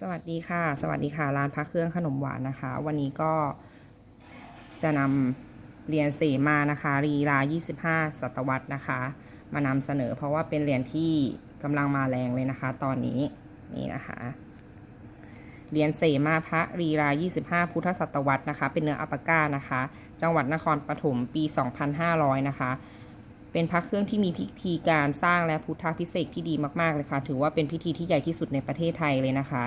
สวัสดีค่ะ สวัสดีค่ะ ร้านพระเครื่องขนมหวานนะคะ วันนี้ก็จะนำเหรียญเสมานะคะ รีลา 25 ศตวรรษนะคะ มานำเสนอเพราะว่าเป็นเหรียญที่กำลังมาแรงเลยนะคะ ตอนนี้นี่นะคะเหรียญเสมาพระรีลา25 พุทธศตวรรษนะคะ เป็นเนื้ออัปปาก้านะคะ จังหวัดนครปฐมปี 2500 นะคะ เป็นพระเครื่องที่มีพิธีการสร้างและพุทธพิเศษที่ดีมากๆเลยค่ะ ถือว่าเป็นพิธีที่ใหญ่ที่สุดในประเทศไทยเลยนะคะ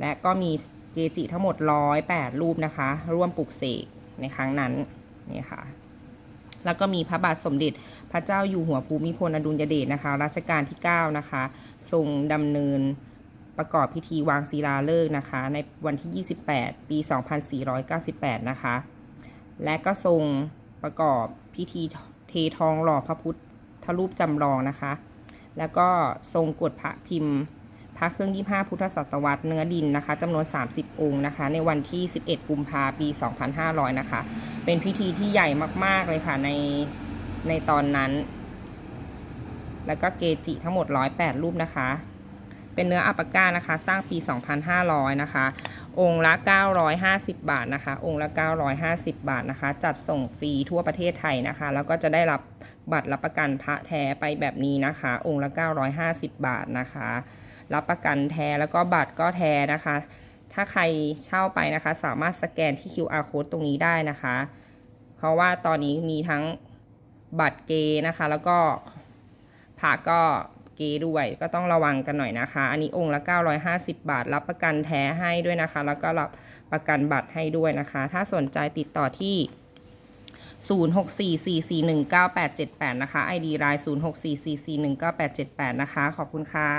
และก็มีเกจิทั้งหมด 108 รูปนะคะ ร่วมปลุกเสกในครั้งนั้นนี่ค่ะ แล้วก็มีพระบาทสมเด็จพระเจ้าอยู่หัวภูมิพลอดุลยเดชนะคะ รัชกาลที่ 9 นะคะ ทรงดำเนินประกอบพิธีวางศิลาฤกษ์นะคะ ในวันที่ 28 ปี 2498 นะคะ และก็ทรงประกอบพิธี ททองหล่อพระพุทธรูปจำลองนะคะ แล้วก็ทรงกดพระพิมพ์ พระเครื่อง25พุทธศตวรรษเนื้อดินนะคะจำนวน 30 องค์นะคะ ในวันที่ 11 กุมภาปี 2500 นะคะ เป็นพิธีที่ใหญ่มากๆเลยค่ะในในตอนนั้น แล้วก็เกจิทั้งหมด 108 รูปนะคะ เป็นเนื้ออัปปาก้านะคะ สร้างปี 2500 นะคะ องค์ละ 950 บาทนะคะ องค์ละ 950 บาทนะคะ จัดส่งฟรีทั่วประเทศไทยนะคะ แล้วก็จะได้รับบัตรรับประกันพระแท้ไปแบบนี้นะคะ องค์ละ 950 บาทนะคะ รับประกันแท้แล้วก็บัตรก็แท้นะคะ ถ้าใครเช่าไปนะคะ สามารถสแกนที่ QR code ตรงนี้ได้นะคะ เพราะว่าตอนนี้มีทั้งบัตรเกนะคะ แล้วก็พระก็ กด้วย ก็ต้องระวังกันหน่อยนะคะ อันนี้องค์ละ 950 บาท รับประกันแท้ให้ด้วยนะคะ แล้วก็รับประกันบัตรให้ด้วยนะคะ ถ้าสนใจติดต่อที่0644419878 นะคะ ID ราย 0644419878 นะคะ ขอบคุณค่ะ